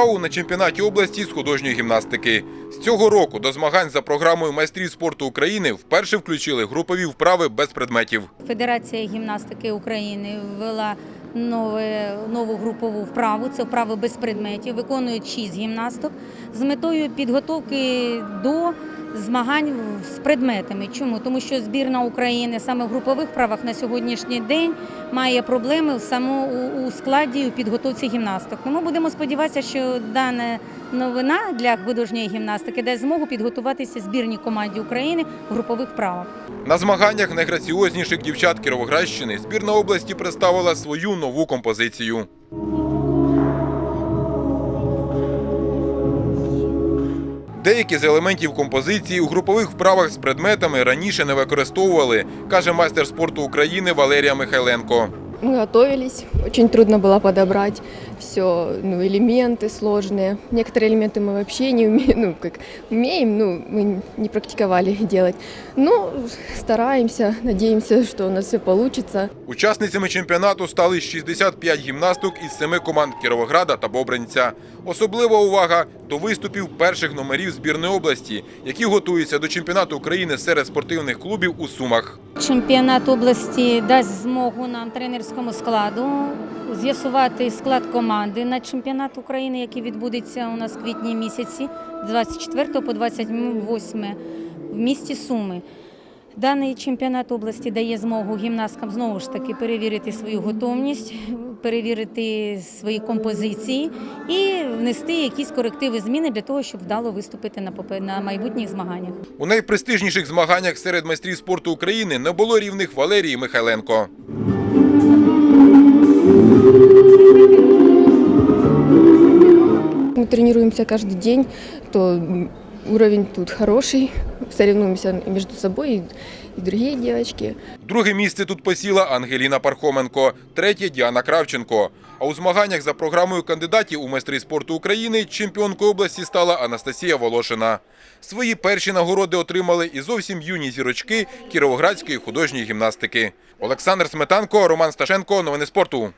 Ноу-хау на чемпіонаті області з художньої гімнастики. З цього року до змагань за програмою майстрів спорту України вперше включили групові вправи без предметів. Федерація гімнастики України ввела нове, нову групову вправу. Це вправи без предметів. Виконують шість гімнасток з метою підготовки до змагань з предметами. Чому? Тому що збірна України саме в групових вправах на сьогоднішній день має проблеми в само у, складі у підготовці гімнасток. Тому будемо сподіватися, що дана новина для художньої гімнастики дасть змогу підготуватися збірній команді України в групових вправах. На змаганнях найграціозніших дівчат Кіровоградщини збірна області представила свою нову композицію. Деякі з елементів композиції у групових вправах з предметами раніше не використовували, каже майстер спорту України Валерія Михайленко. Мы готовились, очень трудно было подобрать все, ну, элементы сложные. Некоторые элементы мы вообще не умеем, ну, как умеем, ну, мы не практиковали их делать. Но стараемся, надеемся, что у нас все получится. Учасницями чемпіонату стали 65 гімнасток із семи команд Кіровограда та Бобринця. Особлива увага до виступів перших номерів збірної області, які готуються до чемпіонату України серед спортивних клубів у Сумах. Чемпіонат області дасть змогу нам тренерському складу з'ясувати склад команди на чемпіонат України, який відбудеться у нас квітні місяці з 24 по 28 в місті Суми. Даний чемпіонат області дає змогу гімнасткам знову ж таки перевірити свою готовність, перевірити свої композиції і внести якісь корективи зміни для того, щоб вдало виступити на на майбутніх змаганнях. У найпрестижніших змаганнях серед майстрів спорту України не було рівних Валерії Михайленко. Мы тренируемся каждый день, то уровень тут хороший, соревнуемся между собой и, и другие девочки. Друге місце тут посіла Ангеліна Пархоменко, третє Діана Кравченко. А у змаганнях за програмою кандидатів у майстри спорту України чемпіонкою області стала Анастасія Волошина. Свої перші нагороди отримали і зовсім юні зірочки Кіровоградської художньої гімнастики. Олександр Сметанко, Роман Сташенко. Новини спорту.